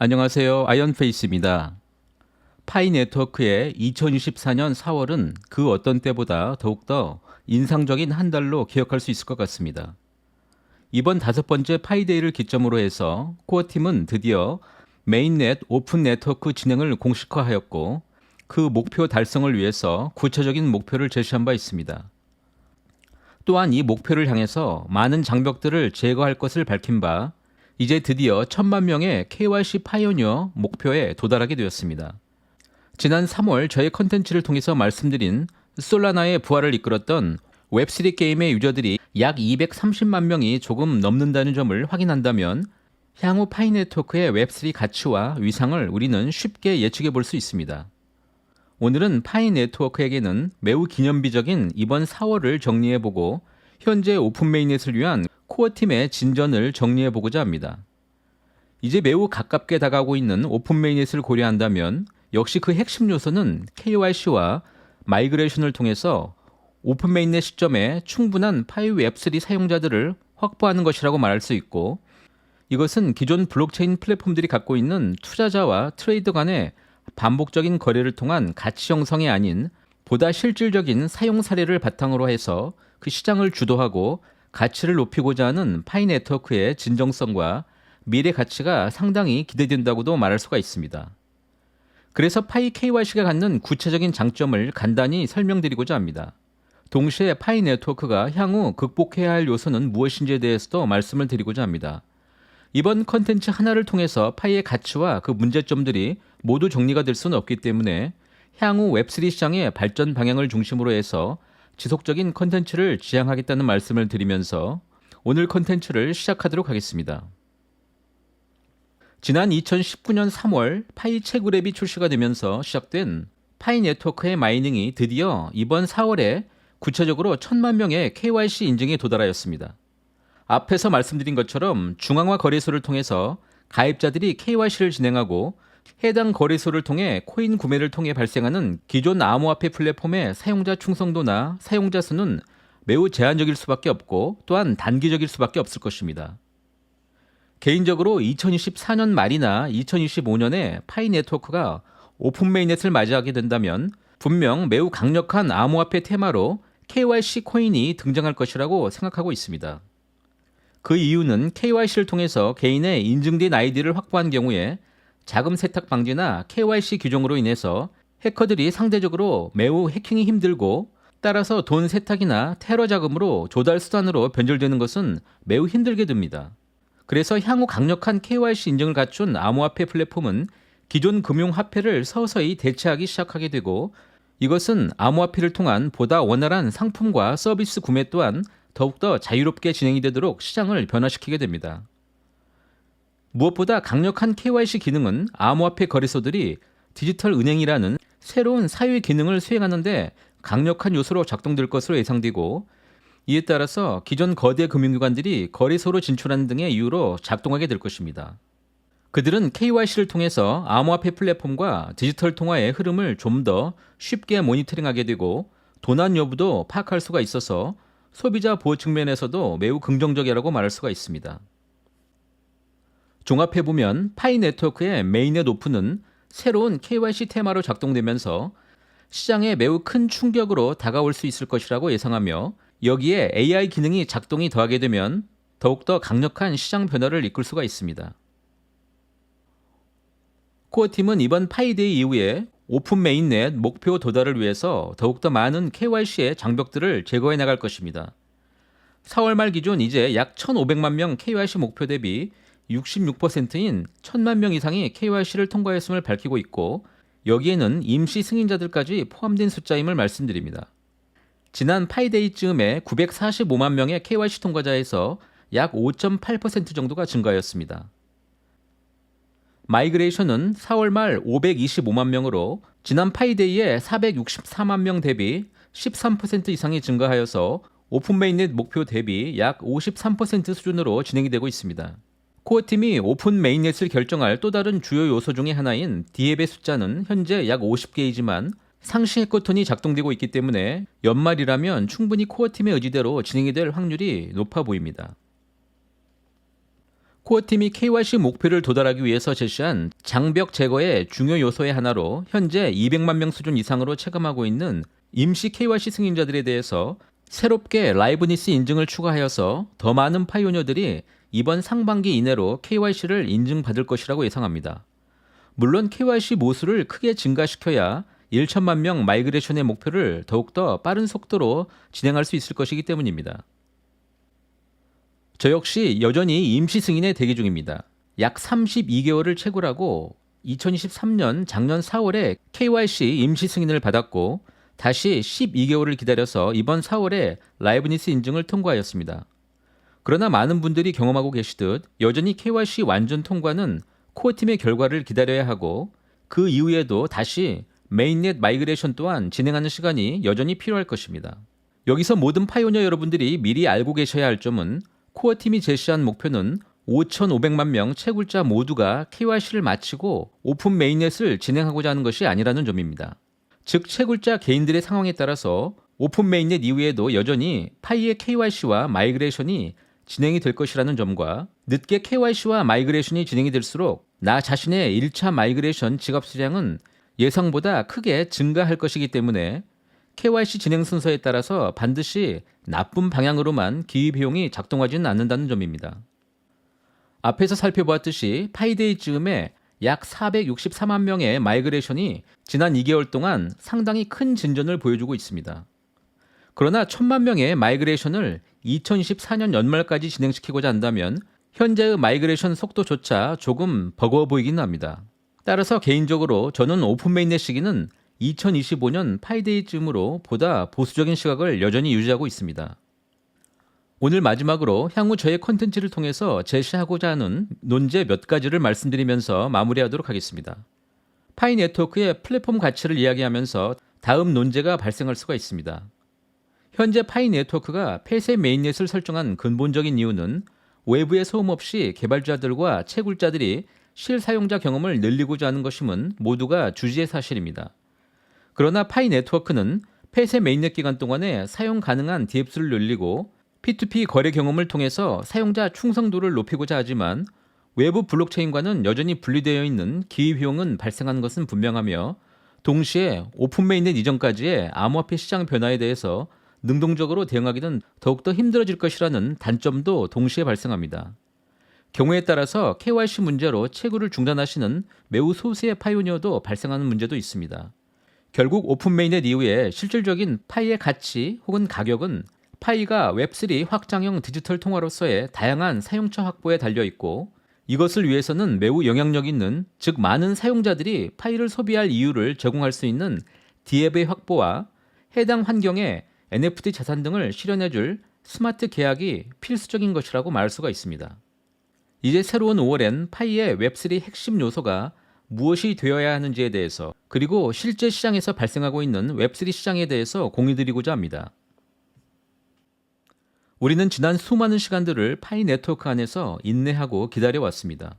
안녕하세요. 아이언페이스입니다. 파이 네트워크의 2024년 4월은 그 어떤 때보다 더욱더 인상적인 한 달로 기억할 수 있을 것 같습니다. 이번 다섯 번째 파이데이를 기점으로 해서 코어팀은 드디어 메인넷 오픈 네트워크 진행을 공식화하였고 그 목표 달성을 위해서 구체적인 목표를 제시한 바 있습니다. 또한 이 목표를 향해서 많은 장벽들을 제거할 것을 밝힌 바 이제 드디어 천만 명의 KYC 파이오니어 목표에 도달하게 되었습니다. 지난 3월 저의 컨텐츠를 통해서 말씀드린 솔라나의 부활을 이끌었던 웹3 게임의 유저들이 약 230만 명이 조금 넘는다는 점을 확인한다면 향후 파이 네트워크의 웹3 가치와 위상을 우리는 쉽게 예측해 볼 수 있습니다. 오늘은 파이 네트워크에게는 매우 기념비적인 이번 4월을 정리해 보고 현재 오픈 메인넷을 위한 코어 팀의 진전을 정리해 보고자 합니다. 이제 매우 가깝게 다가오고 있는 오픈 메인넷을 고려한다면 역시 그 핵심 요소는 KYC와 마이그레이션을 통해서 오픈 메인넷 시점에 충분한 파이 웹3 사용자들을 확보하는 것이라고 말할 수 있고 이것은 기존 블록체인 플랫폼들이 갖고 있는 투자자와 트레이더 간의 반복적인 거래를 통한 가치 형성이 아닌 보다 실질적인 사용 사례를 바탕으로 해서 그 시장을 주도하고 가치를 높이고자 하는 파이 네트워크의 진정성과 미래 가치가 상당히 기대된다고도 말할 수가 있습니다. 그래서 파이 KYC가 갖는 구체적인 장점을 간단히 설명드리고자 합니다. 동시에 파이 네트워크가 향후 극복해야 할 요소는 무엇인지에 대해서도 말씀을 드리고자 합니다. 이번 컨텐츠 하나를 통해서 파이의 가치와 그 문제점들이 모두 정리가 될 수는 없기 때문에 향후 웹3 시장의 발전 방향을 중심으로 해서 지속적인 컨텐츠를 지향하겠다는 말씀을 드리면서 오늘 컨텐츠를 시작하도록 하겠습니다. 지난 2019년 3월 파이 채굴앱이 출시가 되면서 시작된 파이 네트워크의 마이닝이 드디어 이번 4월에 구체적으로 천만 명의 KYC 인증에 도달하였습니다. 앞에서 말씀드린 것처럼 중앙화 거래소를 통해서 가입자들이 KYC를 진행하고 해당 거래소를 통해 코인 구매를 통해 발생하는 기존 암호화폐 플랫폼의 사용자 충성도나 사용자 수는 매우 제한적일 수밖에 없고 또한 단기적일 수밖에 없을 것입니다. 개인적으로 2024년 말이나 2025년에 파이 네트워크가 오픈 메인넷을 맞이하게 된다면 분명 매우 강력한 암호화폐 테마로 KYC 코인이 등장할 것이라고 생각하고 있습니다. 그 이유는 KYC를 통해서 개인의 인증된 아이디를 확보한 경우에 자금 세탁 방지나 KYC 규정으로 인해서 해커들이 상대적으로 매우 해킹이 힘들고 따라서 돈 세탁이나 테러 자금으로 조달 수단으로 변절되는 것은 매우 힘들게 됩니다. 그래서 향후 강력한 KYC 인증을 갖춘 암호화폐 플랫폼은 기존 금융화폐를 서서히 대체하기 시작하게 되고 이것은 암호화폐를 통한 보다 원활한 상품과 서비스 구매 또한 더욱더 자유롭게 진행이 되도록 시장을 변화시키게 됩니다. 무엇보다 강력한 KYC 기능은 암호화폐 거래소들이 디지털 은행이라는 새로운 사회 기능을 수행하는데 강력한 요소로 작동될 것으로 예상되고 이에 따라서 기존 거대 금융기관들이 거래소로 진출하는 등의 이유로 작동하게 될 것입니다. 그들은 KYC를 통해서 암호화폐 플랫폼과 디지털 통화의 흐름을 좀 더 쉽게 모니터링하게 되고 도난 여부도 파악할 수가 있어서 소비자 보호 측면에서도 매우 긍정적이라고 말할 수가 있습니다. 종합해보면 파이 네트워크의 메인넷 오픈은 새로운 KYC 테마로 작동되면서 시장에 매우 큰 충격으로 다가올 수 있을 것이라고 예상하며 여기에 AI 기능이 작동이 더하게 되면 더욱더 강력한 시장 변화를 이끌 수가 있습니다. 코어팀은 이번 파이데이 이후에 오픈 메인넷 목표 도달을 위해서 더욱더 많은 KYC의 장벽들을 제거해 나갈 것입니다. 4월 말 기준 이제 약 1,500만 명 KYC 목표 대비 66%인 1,000만 명 이상이 KYC를 통과했음을 밝히고 있고 여기에는 임시 승인자들까지 포함된 숫자임을 말씀드립니다. 지난 파이데이쯤에 945만 명의 KYC 통과자에서 약 5.8% 정도가 증가하였습니다. 마이그레이션은 4월 말 525만 명으로 지난 파이데이에 464만 명 대비 13% 이상이 증가하여서 오픈 메인넷 목표 대비 약 53% 수준으로 진행이 되고 있습니다. 코어 팀이 오픈 메인넷을 결정할 또 다른 주요 요소 중의 하나인 디앱의 숫자는 현재 약 50개이지만 상시 해커톤이 작동되고 있기 때문에 연말이라면 충분히 코어 팀의 의지대로 진행이 될 확률이 높아 보입니다. 코어 팀이 KYC 목표를 도달하기 위해서 제시한 장벽 제거의 중요 요소의 하나로 현재 200만 명 수준 이상으로 체감하고 있는 임시 KYC 승인자들에 대해서 새롭게 라이브니스 인증을 추가하여서 더 많은 파이오니어들이 이번 상반기 이내로 KYC를 인증받을 것이라고 예상합니다. 물론 KYC 모수를 크게 증가시켜야 1천만 명 마이그레이션의 목표를 더욱더 빠른 속도로 진행할 수 있을 것이기 때문입니다. 저 역시 여전히 임시 승인에 대기 중입니다. 약 32개월을 채굴하고 2023년 작년 4월에 KYC 임시 승인을 받았고 다시 12개월을 기다려서 이번 4월에 라이브니스 인증을 통과하였습니다. 그러나 많은 분들이 경험하고 계시듯 여전히 KYC 완전 통과는 코어팀의 결과를 기다려야 하고 그 이후에도 다시 메인넷 마이그레이션 또한 진행하는 시간이 여전히 필요할 것입니다. 여기서 모든 파이오니어 여러분들이 미리 알고 계셔야 할 점은 코어팀이 제시한 목표는 5,500만 명 채굴자 모두가 KYC를 마치고 오픈 메인넷을 진행하고자 하는 것이 아니라는 점입니다. 즉 채굴자 개인들의 상황에 따라서 오픈 메인넷 이후에도 여전히 파이의 KYC와 마이그레이션이 진행이 될 것이라는 점과 늦게 KYC와 마이그레이션이 진행이 될수록 나 자신의 1차 마이그레이션 지갑 수량은 예상보다 크게 증가할 것이기 때문에 KYC 진행 순서에 따라서 반드시 나쁜 방향으로만 기회 비용이 작동하지는 않는다는 점입니다. 앞에서 살펴보았듯이 파이데이 즈음에 약 464만 명의 마이그레이션이 지난 2개월 동안 상당히 큰 진전을 보여주고 있습니다. 그러나 1000만 명의 마이그레이션을 2024년 연말까지 진행시키고자 한다면 현재의 마이그레이션 속도조차 조금 버거워 보이긴 합니다. 따라서 개인적으로 저는 오픈 메인넷 시기는 2025년 파이데이쯤으로 보다 보수적인 시각을 여전히 유지하고 있습니다. 오늘 마지막으로 향후 저의 컨텐츠를 통해서 제시하고자 하는 논제 몇 가지를 말씀드리면서 마무리하도록 하겠습니다. 파이 네트워크의 플랫폼 가치를 이야기하면서 다음 논제가 발생할 수가 있습니다. 현재 파이 네트워크가 폐쇄 메인넷을 설정한 근본적인 이유는 외부의 소음 없이 개발자들과 채굴자들이 실사용자 경험을 늘리고자 하는 것임은 모두가 주지의 사실입니다. 그러나 파이 네트워크는 폐쇄 메인넷 기간 동안에 사용 가능한 DF수를 늘리고 P2P 거래 경험을 통해서 사용자 충성도를 높이고자 하지만 외부 블록체인과는 여전히 분리되어 있는 기회비용은 발생하는 것은 분명하며 동시에 오픈 메인넷 이전까지의 암호화폐 시장 변화에 대해서 능동적으로 대응하기는 더욱더 힘들어질 것이라는 단점도 동시에 발생합니다. 경우에 따라서 KYC 문제로 채굴을 중단하시는 매우 소수의 파이오니어도 발생하는 문제도 있습니다. 결국 오픈 메인넷 이후에 실질적인 파이의 가치 혹은 가격은 파이가 웹3 확장형 디지털 통화로서의 다양한 사용처 확보에 달려 있고 이것을 위해서는 매우 영향력 있는 즉 많은 사용자들이 파이를 소비할 이유를 제공할 수 있는 디앱의 확보와 해당 환경에 NFT 자산 등을 실현해줄 스마트 계약이 필수적인 것이라고 말할 수가 있습니다. 이제 새로운 5월엔 파이의 웹3 핵심 요소가 무엇이 되어야 하는지에 대해서 그리고 실제 시장에서 발생하고 있는 웹3 시장에 대해서 공유드리고자 합니다. 우리는 지난 수많은 시간들을 파이 네트워크 안에서 인내하고 기다려왔습니다.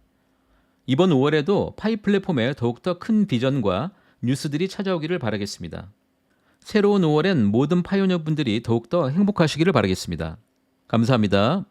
이번 5월에도 파이 플랫폼에 더욱더 큰 비전과 뉴스들이 찾아오기를 바라겠습니다. 새로운 5월엔 모든 파이오니어 분들이 더욱더 행복하시기를 바라겠습니다. 감사합니다.